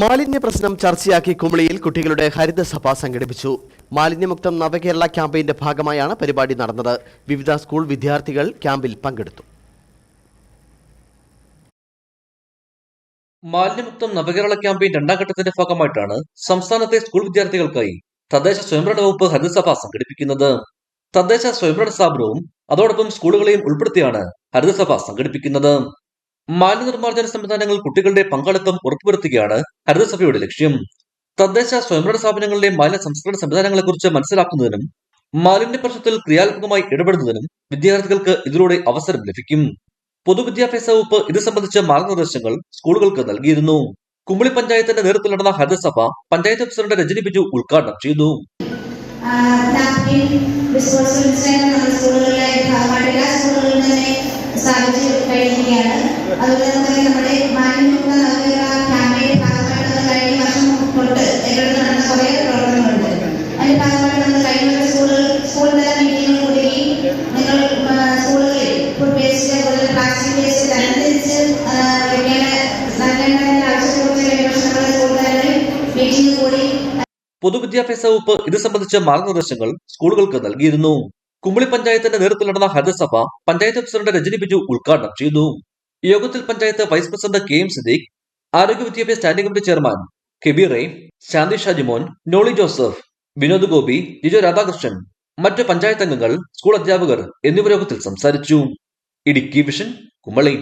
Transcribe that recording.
മാലിന്യ പ്രശ്നം ചർച്ചയാക്കി കുമളിയിൽ കുട്ടികളുടെ ഹരിതസഭ സംഘടിപ്പിച്ചു. മാലിന്യമുക്തം നവകേരള ക്യാമ്പയിന്റെ ഭാഗമായാണ് പരിപാടി നടന്നത്. വിവിധ സ്കൂൾ വിദ്യാർത്ഥികൾ ക്യാമ്പിൽ പങ്കെടുത്തു. മാലിന്യമുക്തം നവകേരള ക്യാമ്പയിൻ രണ്ടാം ഘട്ടത്തിന്റെ ഭാഗമായിട്ടാണ് സംസ്ഥാനത്തെ സ്കൂൾ വിദ്യാർത്ഥികൾക്കായി തദ്ദേശ സ്വയംഭരണ വകുപ്പ് ഹരിതസഭ സംഘടിപ്പിക്കുന്നത്. തദ്ദേശ സ്വയംഭരണ സ്ഥാപനവും അതോടൊപ്പം സ്കൂളുകളെയും ഉൾപ്പെടുത്തിയാണ് ഹരിതസഭ സംഘടിപ്പിക്കുന്നത്. മാലിന്യ നിർമ്മാർജന സംവിധാനങ്ങൾ കുട്ടികളുടെ പങ്കാളിത്തം ഉറപ്പുവരുത്തുകയാണ് ഹരിതസഭയുടെ ലക്ഷ്യം. തദ്ദേശ സ്വയംഭരണ സ്ഥാപനങ്ങളിലെ മാലിന്യ സംസ്കരണ സംവിധാനങ്ങളെക്കുറിച്ച് മനസ്സിലാക്കുന്നതിനും മാലിന്യ പ്രശ്നത്തിൽ ക്രിയാത്മകമായി ഇടപെടുന്നതിനും വിദ്യാർത്ഥികൾക്ക് ഇതിലൂടെ അവസരം ലഭിക്കും. പൊതുവിദ്യാഭ്യാസ വകുപ്പ് ഇത് സംബന്ധിച്ച മാർഗനിർദ്ദേശങ്ങൾ സ്കൂളുകൾക്ക് നൽകിയിരുന്നു. കുമ്പളി പഞ്ചായത്തിന്റെ നേതൃത്വത്തിൽ നടന്ന ഹരിതസഭ പഞ്ചായത്ത് പ്രസിഡന്റ് രജനി ബിജു ഉദ്ഘാടനം ചെയ്തു. അതുപോലെ തന്നെ നമ്മുടെ പൊതുവിദ്യാഭ്യാസ വകുപ്പ് ഇത് സംബന്ധിച്ച മാർഗനിർദ്ദേശങ്ങൾ സ്കൂളുകൾക്ക് നൽകിയിരുന്നു. കുമ്പളി പഞ്ചായത്തിന്റെ നേതൃത്വത്തിൽ നടന്ന ഹരിതസഭ പഞ്ചായത്ത് പ്രസിഡന്റ് രജനി ബിജു ഉദ്ഘാടനം ചെയ്തു യോഗത്തിൽ panchayat vice president K M Siddique ആരോഗ്യ വിദ്യാഭ്യാസ സ്റ്റാൻഡിംഗ് കമ്മിറ്റി ചെയർമാൻ കെബീർ റെയിം ശാന്തി ഷാജിമോൻ നോളി ജോസഫ് വിനോദ് ഗോപി ജിജോ രാധാകൃഷ്ണൻ മറ്റ് പഞ്ചായത്ത് അംഗങ്ങൾ സ്കൂൾ അധ്യാപകർ എന്നിവർ യോഗത്തിൽ സംസാരിച്ചു. ഇടുക്കി വിഷൻ കുമ്പളി.